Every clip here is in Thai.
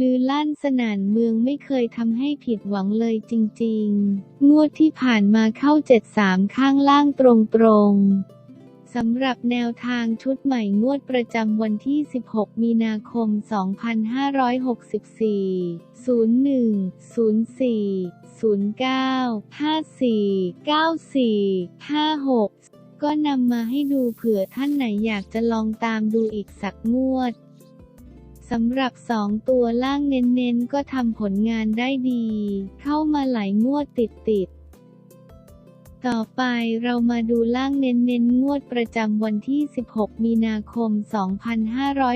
ลือลั่นสนั่นเมืองไม่เคยทำให้ผิดหวังเลยจริงๆ งวดที่ผ่านมาเข้า 73 ข้างล่างตรงๆ สำหรับแนวทางชุดใหม่งวดประจำวันที่ 16 มีนาคม 2564 01 04 09 54 94 56ก็นำมาให้ดูเผื่อท่านไหนอยากจะลองตามดูอีกสักงวดำหรับสองตัวล่างเน้นๆ ก็ทำผลงานได้ดี เข้ามาหลายงวดติดๆต่อไปเรามาดูล่างเน้นๆงวดประจำวันที่ 16 มีนาคม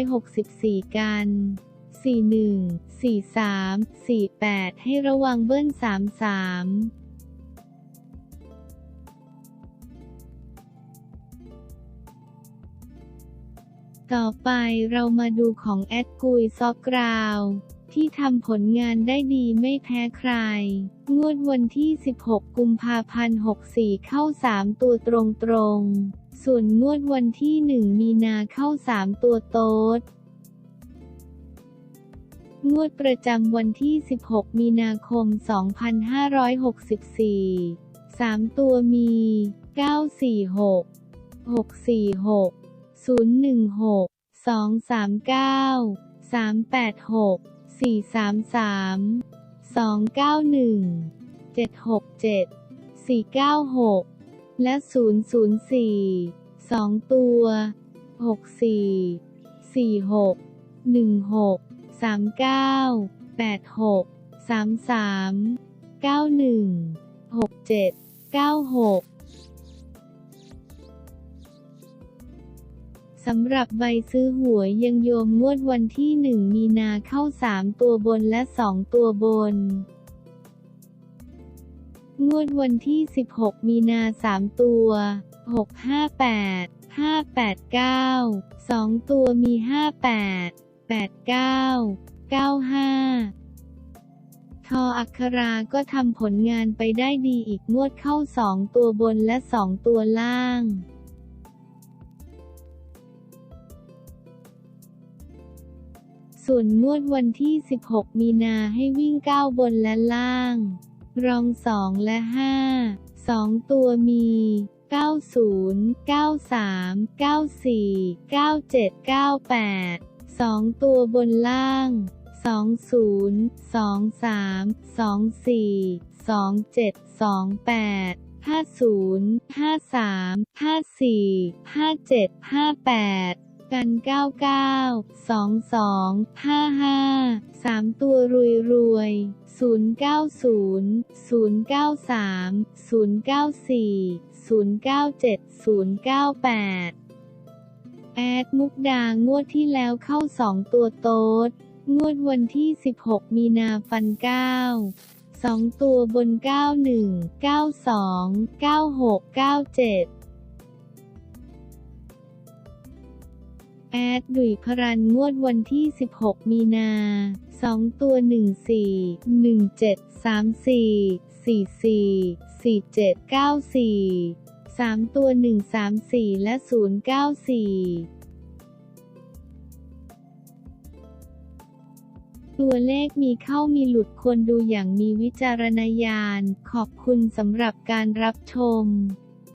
2564 กัน 41 43 48 ให้ระวังเบิ้ล 33 ต่อไปเรามาดูของแอดกุยซอกกราวที่ทำผลงานได้ดีไม่แพ้ใคร งวดวันที่ 16 กุมภาพันธ์ 64 เข้า 3 ตัวตรงๆ ส่วนงวดวันที่ 1 มีนาเข้า 3 ตัวโต๊ด งวดประจำวันที่ 16 มีนาคม 2564 3 ตัวมี 946 646 016 239 386 433 291 767 496 และ 004 2 ตัว 64 46 16 39 86 33 91 67 96 สำหรับใบซื้อหวยยังโยมงวดวันที่ 1 มีนาเข้า 3 ตัวบนและ 2 ตัวบน งวดวันที่ 16 มีนา 3 ตัว 658 589 2 ตัวมี 58 89 95ทออัคราก็ทำผลงานไปได้ดีอีกงวดเข้า 2 ตัวบนและ 2 ตัวล่าง ส่วนงวดวันที่ 16 มีนาให้วิ่ง 9 บนและล่าง รอง 2 และ 5 2 ตัวมี 90 93 94 97 98 2 ตัวบนล่าง 20 23 24 27 28 50 53 54 57 58 กัน 99 22 55 3 ตัวรวยรวย 090 093 094 097 098 แอดมุกดางวดที่แล้วเข้า 2 ตัวโต๊ด งวดวันที่ 16 มีนาฟัน 9 2 ตัวบน 91 92 96 97 ดดุยพรันงวดวันที่ 16 มีนา 2 ตัว 14 17 34 44 47 94 3 ตัว 134 และ 094ตัวเลขมีเข้ามีหลุดควรดูอย่างมีวิจารณญาณ ขอบคุณสำหรับการรับชม